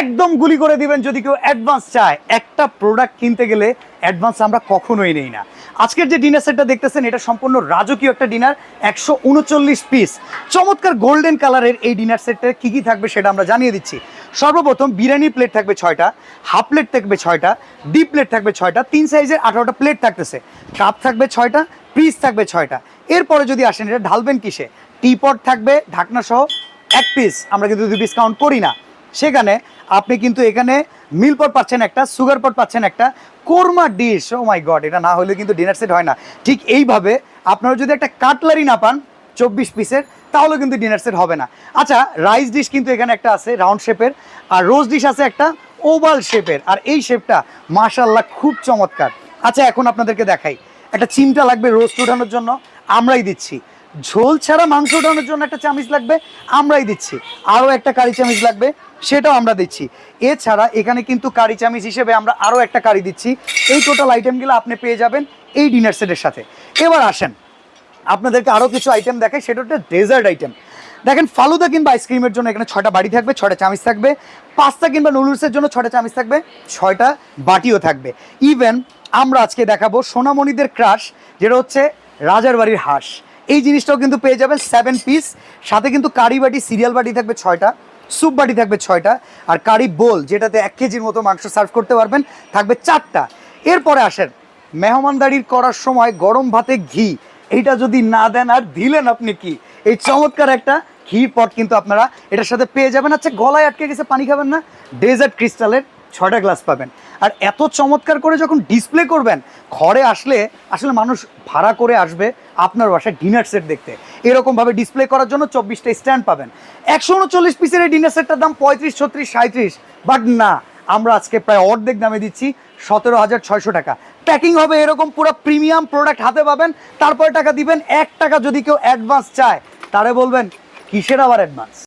একদম গুলি করে দিবেন যদি কেউ অ্যাডভান্স চায়। একটা প্রোডাক্ট কিনতে গেলে অ্যাডভান্স আমরা কখনোই নেই না। আজকের যে ডিনার সেটটা দেখতেছেন, এটা সম্পূর্ণ রাজকীয় একটা ডিনার একশো উনচল্লিশ পিস চমৎকার গোল্ডেন কালারের এই ডিনার সেটটা কী কী থাকবে সেটা আমরা জানিয়ে দিচ্ছি। সর্বপ্রথম বিরিয়ানি প্লেট থাকবে ছয়টা হাফ প্লেট থাকবে ছয়টা ডিপ প্লেট থাকবে ছয়টা, তিন সাইজের আঠারোটা প্লেট থাকতেছে। কাপ থাকবে ছয়টা পিস থাকবে ছয়টা। এরপরে যদি আসেন, এটা ঢালবেন কিসে? টিপট থাকবে, ঢাকনা সহ এক পিস আমরা কিন্তু দুই পিস কাউন্ট করি না। সেখানে আপনি কিন্তু এখানে মিল পট পাচ্ছেন একটা সুগার পট পাচ্ছেন একটা, korma dish oh my god এটা না হলে কিন্তু ডিনার সেট হয় না। ঠিক এইভাবে আপনারা যদি একটা কাটলারি না পান, চব্বিশ পিসের তাহলে কিন্তু ডিনার সেট হবে না। আচ্ছা রাইস ডিশ কিন্তু এখানে একটা আছে রাউন্ড শেপের আর রোজ ডিশ আছে একটা ওভাল শেপের আর এই শেপটা মাশাল্লাহ খুব চমৎকার। আচ্ছা এখন আপনাদেরকে দেখাই। একটা চিমটা লাগবে রোস্ট ওঠানোর জন্য, আমরাই দিচ্ছি। ঝোল ছাড়া মাংস ওঠানোর জন্য একটা চামিচ লাগবে, আমরাই দিচ্ছি। আরও একটা কারি চামিচ লাগবে, সেটাও আমরা দিচ্ছি। এছাড়া এখানে কিন্তু কারি চামিচ হিসেবে আমরা আরও একটা কারি দিচ্ছি। এই টোটাল আইটেমগুলো আপনি পেয়ে যাবেন এই ডিনার সেটের সাথে। এবার আসেন। আপনাদেরকে আরও কিছু আইটেম দেখাই, সেটা হচ্ছে ডেজার্ট আইটেম দেখেন, ফালুদা কিংবা আইসক্রিমের জন্য এখানে ছটা বাড়ি থাকবে ছটা চামিচ থাকবে। পাস্তা কিংবা নুডলসের জন্য ছটা চামিচ থাকবে, ছয়টা বাটিও থাকবে। ইভেন আমরা আজকে দেখাবো সোনামণিদের ক্রাশ যেটা হচ্ছে রাজার বাড়ির হাঁস। এই জিনিসটাও কিন্তু পেয়ে যাবেন সেভেন পিস সাথে কিন্তু কারি বাটি সিরিয়াল বাটি থাকবে ছয়টা স্যুপ বাটি থাকবে ছয়টা, আর কারি বোল, যেটাতে এক কেজির মতো মাংস সার্ভ করতে পারবেন, থাকবে চারটা। এরপরে আসেন মেহমানদারির করার সময় গরম ভাতে ঘি। এইটা যদি না দেন আর দিলেন আপনি কি? এই চমৎকার একটা ঘি পট কিন্তু আপনারা এটার সাথে পেয়ে যাবেন। আচ্ছা গলায় আটকে গেছে, পানি খাবেন না। ডেজার্ট ক্রিস্টালের ছয়টা গ্লাস পাবেন। আর এত চমৎকার করে যখন ডিসপ্লে করবেন, ঘরে আসলে আসলে মানুষ ভাড়া করে আসবে আপনার বাসায় ডিনার সেট দেখতে। এরকমভাবে ডিসপ্লে করার জন্য চব্বিশটা স্ট্যান্ড পাবেন। একশো উনচল্লিশ পিসের এই ডিনার সেটটার দাম পঁয়ত্রিশ, ছত্রিশ সাঁত্রিশ বাট না, আমরা আজকে প্রায় অর্ধেক দামে দিচ্ছি, সতেরো হাজার ছয়শো টাকা। প্যাকিং হবে এরকম পুরো প্রিমিয়াম প্রোডাক্ট হাতে পাবেন। তারপরে টাকা দিবেন, এক টাকা যদি কেউ অ্যাডভান্স চায়, তারে বলবেন, কিসের আবার অ্যাডভান্স